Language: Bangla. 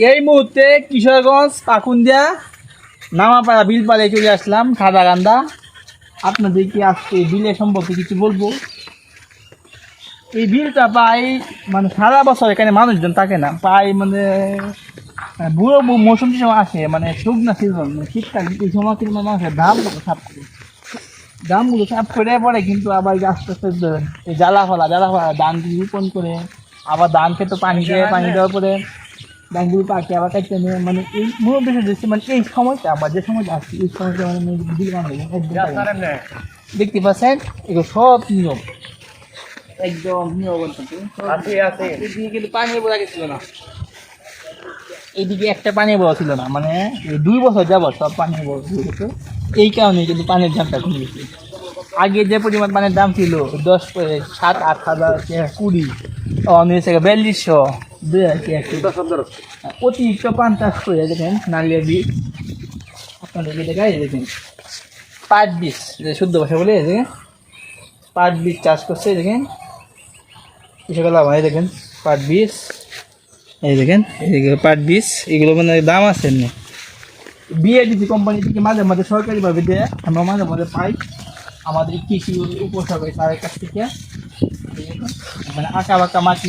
এই মুহূর্তে কিশোরগঞ্জ পাকুন্দিয়া নামাপাড়া বিল পাড়ে চলে আসলাম খাদাগান্দা আপনাদেরকে আজকে বিলের সম্পর্কে কিছু বলব। এই বিলটা প্রায় মানে সারা বছর এখানে মানুষজন থাকে না। প্রায় মানে আহ, বুড়ো মৌসুম সময় আসে মানে শুকনা সিজন মানে শীতকাল এই সময় কিন্তু মানুষের দামগুলো সাফ করে। দামগুলো সাফ করে পরে কিন্তু আবার আস্তে আস্তে জ্বালা ফলা জ্বালা ফলা ধান রোপণ করে আবার ধান খেতে পানি দিয়ে পানি দেওয়ার পরে ধানগুলো পাকে আবার কাটতে নিয়ে মানে এই মূল বিষয় হচ্ছে মানে এই সময়টা আমরা যে সময়টা আসছি এই সময়টা মানে। দেখতে পাচ্ছেন? এগুলো সব নিয়ম। একদম নিয়ম কিন্তু পানি বোঝা গেছিল না। এইদিকে একটা পানি বড় ছিল না মানে দুই বছর যাবত সব পানি বড় এই কারণে কিন্তু পানির দামটা কমে গেছে। আগে যে পরিমাণ পানির দাম ছিল দশ সাত আট হাজার কুড়ি হয়েছে বিয়াল্লিশশো। দুই হাজার টাকা কেজি। অতিরিক্ত পঞ্চাশ করে দেখেন নালিয়া বীজ আপনাদেরকে দেখাই দেখেন পাট বীজ যে শুদ্ধ ভাষা বলে দেখেন পাট বীজ চাষ করছে দেখেন। কৃষকের লাভ হয় দেখেন পাট বীজ। এই দেখেন এইগুলো পাট বীজ এগুলো মানে দাম আছে এমনি। বিএডিসি কোম্পানি থেকে মাঝে মাঝে সরকারিভাবে দেয় আমরা মাঝে মাঝে পাই। আমাদের কৃষি উপসরকারি তাদের কাছ থেকে মানে আঁকা বাঁকা মাটি